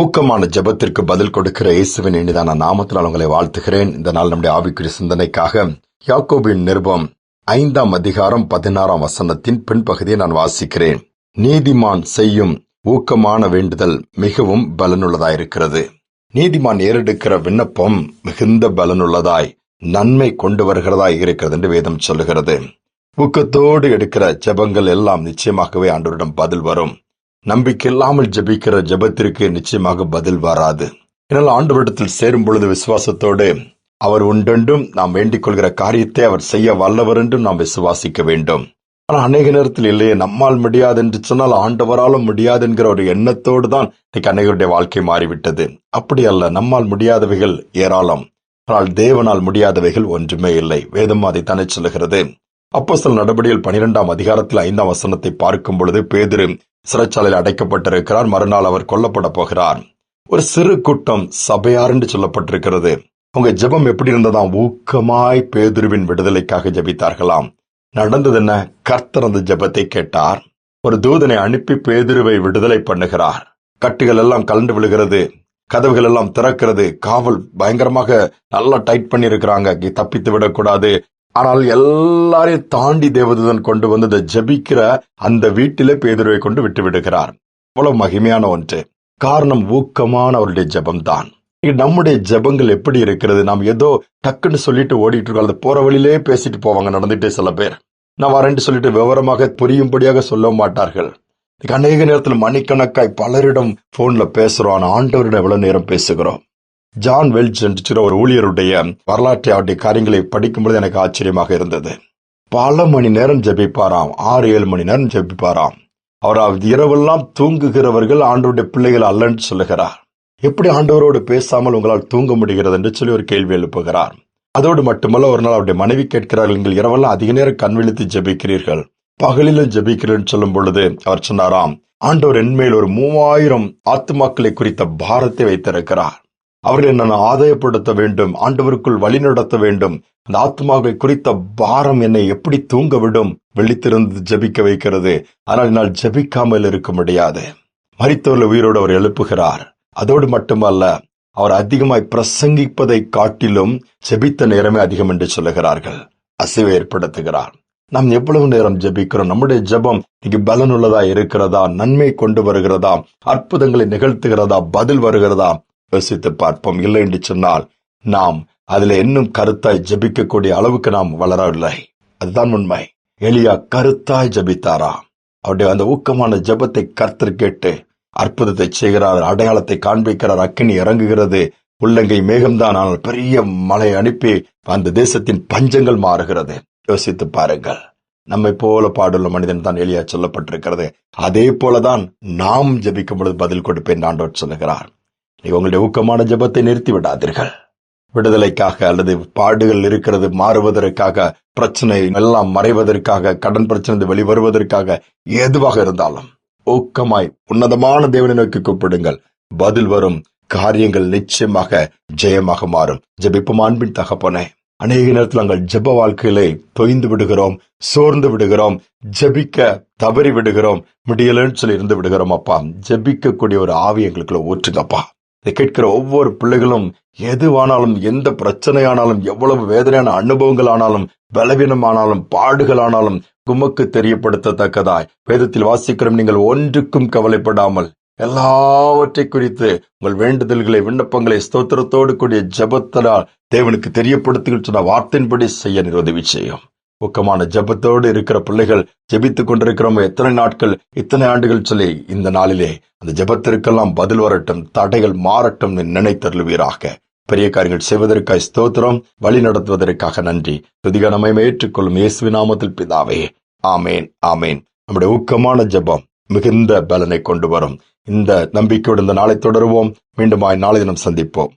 ஊக்கமான ஜெபத்திற்கு பதில் கொடுக்கிற இயேசுவின் இனிதான நாமத்தினால் உங்களை வாழ்த்துகிறேன். இந்த நாள் நம்முடைய ஆவிக்குரிய சிந்தனைக்காக யாக்கோபின் நிருபம் ஐந்தாம் அதிகாரம் பதினாறாம் வசனத்தின் பின்பகுதியை நான் வாசிக்கிறேன். நீதிமான் செய்யும் ஊக்கமான வேண்டுதல் மிகவும் பலனுள்ளதாயிருக்கிறது. நீதிமான் ஏறெடுக்கிற விண்ணப்பம் மிகுந்த பலனுள்ளதாய் நன்மை கொண்டு வருகிறதாய் இருக்கிறது என்று வேதம் சொல்லுகிறது. ஊக்கத்தோடு எடுக்கிற ஜெபங்கள் எல்லாம் நிச்சயமாகவே ஆண்டோரிடம் பதில் வரும். நம்பிக்கை இல்லாமல் ஜெபிக்கிற ஜெபத்திற்கு நிச்சயமாக பதில் வராது. என்னால் ஆண்டவரிடத்தில் சேரும் பொழுது விசுவாசத்தோடு அவர் உண்டென்றும் நாம் வேண்டிக் கொள்கிற காரியத்தை அவர் செய்ய வல்லவர் என்றும் நாம் விசுவாசிக்க வேண்டும். ஆனால் அநேக நேரத்தில் இல்லையே நம்மால் முடியாது என்று சொன்னால் ஆண்டவராலும் முடியாது என்கிற ஒரு எண்ணத்தோடு தான் இன்னைக்கு அநேகருடைய வாழ்க்கை மாறிவிட்டது. அப்படி அல்ல நம்மால் முடியாதவைகள் ஏராளம். ஆனால் தேவனால் முடியாதவைகள் ஒன்றுமே இல்லை. வேதம் அதை தானே சொல்லுகிறது. அப்போ சில நடவடிக்கைகள் பனிரெண்டாம் அதிகாரத்தில் ஐந்தாம் வசனத்தை பார்க்கும் பொழுது பேதிரு சிறைச்சாலையில் அடைக்கப்பட்டிருக்கிறார். மறுநாள் அவர் கொல்லப்பட போகிறார். ஒரு சிறு கூட்டம் சபையார் என்று சொல்லப்பட்டிருக்கிறது. உங்க ஜெபம் எப்படி இருந்ததாம் ஊக்கமாய் பேதுருவின் விடுதலைக்காக ஜெபித்தார்களாம். நடந்தது என்ன? கர்த்தர் அந்த ஜெபத்தை கேட்டார். ஒரு தூதனை அனுப்பி பேதுருவை விடுதலை பண்ணுகிறார். கட்டுகள் எல்லாம் கலண்டு விழுகிறது. கதவுகள் எல்லாம் திறக்கிறது. காவல் பயங்கரமாக நல்லா டைட் பண்ணி இருக்கிறாங்க தப்பித்து விடக்கூடாது. ஆனால் எல்லாரையும் தாண்டி தேவதூதன் கொண்டு வந்து இந்த ஜபிக்கிற அந்த வீட்டிலே பேதுருவை கொண்டு விட்டு விடுகிறார். அவ்வளவு மகிமையான ஒன்று. காரணம் ஊக்கமான அவருடைய ஜபம்தான் நம்முடைய ஜெபங்கள் எப்படி இருக்கிறது? நாம் ஏதோ டக்குன்னு சொல்லிட்டு ஓடிட்டு இருக்கோம். அது போற வழியிலே பேசிட்டு போவாங்க. நடந்துட்டே சில பேர். நான் வரேன்ட்டு சொல்லிட்டு விவரமாக புரியும்படியாக சொல்ல மாட்டார்கள். அநேக நேரத்தில் மணிக்கணக்காய் பலரிடம் போன்ல பேசுறோம். ஆண்டவரிடம் எவ்வளவு நேரம் பேசுகிறோம்? ஜான் வெல்ச் என்று ஒரு ஊழியருடைய வரலாற்றை அவருடைய காரியங்களை படிக்கும்போது எனக்கு ஆச்சரியமாக இருந்தது. பல மணி நேரம் ஜெபிப்பாராம். ஆறு ஏழு மணி நேரம் ஜெபிப்பாராம். அவர் இரவெல்லாம் தூங்குகிறவர்கள் ஆண்டவருடைய பிள்ளைகள் அல்லன்னு சொல்லுகிறார். எப்படி ஆண்டவரோடு பேசாமல் உங்களால் தூங்க முடிகிறது என்று சொல்லி ஒரு கேள்வி எழுப்புகிறார். அதோடு மட்டுமல்ல ஒரு நாள் அவருடைய மனைவி கேட்கிறார்கள் நீங்கள் இரவெல்லாம் அதிக நேரம் கண் விழித்து ஜபிக்கிறீர்கள். பகலிலும் ஜபிக்கிறேன் சொல்லும் பொழுது அவர் சொன்னாராம் ஆண்டவர் என்மேல் ஒரு மூவாயிரம் ஆத்துமாக்களை குறித்த பாரத்தை வைத்திருக்கிறார். அவர்களை நான் ஆதாயப்படுத்த வேண்டும் ஆண்டவருக்குள் வழி நடத்த வேண்டும். அந்த ஆத்மாவை குறித்த பாரம் என்னை எப்படி தூங்க விடும் வெளித்திருந்து ஜபிக்க வைக்கிறது. ஆனால் என்னால் ஜபிக்காமல் இருக்க முடியாது. மறித்தவர்கள் உயிரோடு அவர் எழுப்புகிறார். அதோடு மட்டுமல்ல அவர் அதிகமாய் பிரசங்கிப்பதை காட்டிலும் ஜெபித்த நேரமே அதிகம் என்று சொல்லுகிறார்கள். அசைவை ஏற்படுத்துகிறார். நாம் எவ்வளவு நேரம் ஜெபிக்கிறோம்? நம்முடைய ஜெபம் இன்னைக்கு பலனுள்ளதா இருக்கிறதா? நன்மை கொண்டு வருகிறதா? அற்புதங்களை நிகழ்த்துகிறதா? பதில் வருகிறதா? யோசித்து பார்ப்போம் இல்லை என்று சொன்னால் நாம் அதுல இன்னும் கருத்தாய் ஜபிக்கக்கூடிய அளவுக்கு நாம் வளரவில்லை. அதுதான் உண்மை. எலியா கருத்தாய் ஜபித்தாரா? அவருடைய அந்த ஊக்கமான ஜபத்தை கர்த்தர் கேட்டு அற்புதத்தை செய்கிறார் அடையாளத்தை காண்பிக்கிறார் அக்கினி இறங்குகிறது உள்ளங்கை மேகம்தான் ஆனால் பெரிய மலை அனுப்பி அந்த தேசத்தின் பஞ்சங்கள் மாறுகிறது. யோசித்து பாருங்கள். நம்மை போல பாடுள்ள மனிதன் தான் எளியா சொல்லப்பட்டிருக்கிறது. அதே போலதான் நாம் ஜபிக்கும் பொழுது பதில் கொடுப்பேன் ஆண்டவர் சொல்லுகிறார். உங்களுடைய ஊக்கமான ஜபத்தை நிறுத்தி விடாதீர்கள் விடுதலைக்காக அல்லது பாடுகள் இருக்கிறது மாறுவதற்காக பிரச்சனை எல்லாம் மறைவதற்காக கடன் பிரச்சனை வெளிவருவதற்காக எதுவாக இருந்தாலும் ஊக்கமாய் உன்னதமான தேவனை நோக்கி கூப்பிடுங்கள். பதில் வரும் காரியங்கள் நிச்சயமாக ஜெயமாக மாறும். ஜபிப்பும் அன்பின் தகப்பனே. அநேக நேரத்தில் நாங்கள் ஜெப வாழ்க்கையிலே தொய்ந்து விடுகிறோம் சோர்ந்து விடுகிறோம் ஜபிக்க தவறி விடுகிறோம் முடியலன்னு சொல்லி இருந்து விடுகிறோம் அப்பா. ஜபிக்கக்கூடிய ஒரு ஆவி எங்களுக்குள்ள ஊற்றுங்கப்பா. இதை கேட்கிற ஒவ்வொரு பிள்ளைகளும் எதுவானாலும் எந்த பிரச்சனையானாலும் எவ்வளவு வேதனையான அனுபவங்கள் ஆனாலும் பலவீனமானாலும் பாடுகளானாலும் குமக்கு தெரியப்படுத்தத்தக்கதாய். வேதத்தில் வாசிக்கிறோம் நீங்கள் ஒன்றுக்கும் கவலைப்படாமல் எல்லாவற்றை குறித்து உங்கள் வேண்டுதல்களை விண்ணப்பங்களை ஸ்தோத்திரத்தோடு கூடிய ஜபத்தனால் தேவனுக்கு தெரியப்படுத்துகின்ற சொன்ன வார்த்தையின்படி செய்ய நிறுவதவி செய்யும் ஊக்கமான ஜபத்தோடு இருக்கிற பிள்ளைகள் ஜெபித்துக் கொண்டிருக்கிறோம் எத்தனை நாட்கள் இத்தனை ஆண்டுகள் சொல்லி இந்த நாளிலே அந்த ஜபத்திற்கெல்லாம் பதில் வரட்டும் தடைகள் மாறட்டும் நினைத்தருள்வீராக. பெரிய காரியங்கள் செய்வதற்காக ஸ்தோத்திரம் வழி நடத்துவதற்காக நன்றி. துதிகனமை ஏற்றுக்கொள்ளும் இயேசு நாமத்தில் பிதாவே. ஆமேன் ஆமேன். நம்முடைய ஊக்கமான ஜபம் மிகுந்த பலனை கொண்டு வரும். இந்த நம்பிக்கையோடு இந்த நாளை தொடருவோம். மீண்டும் நாளை தினம் சந்திப்போம்.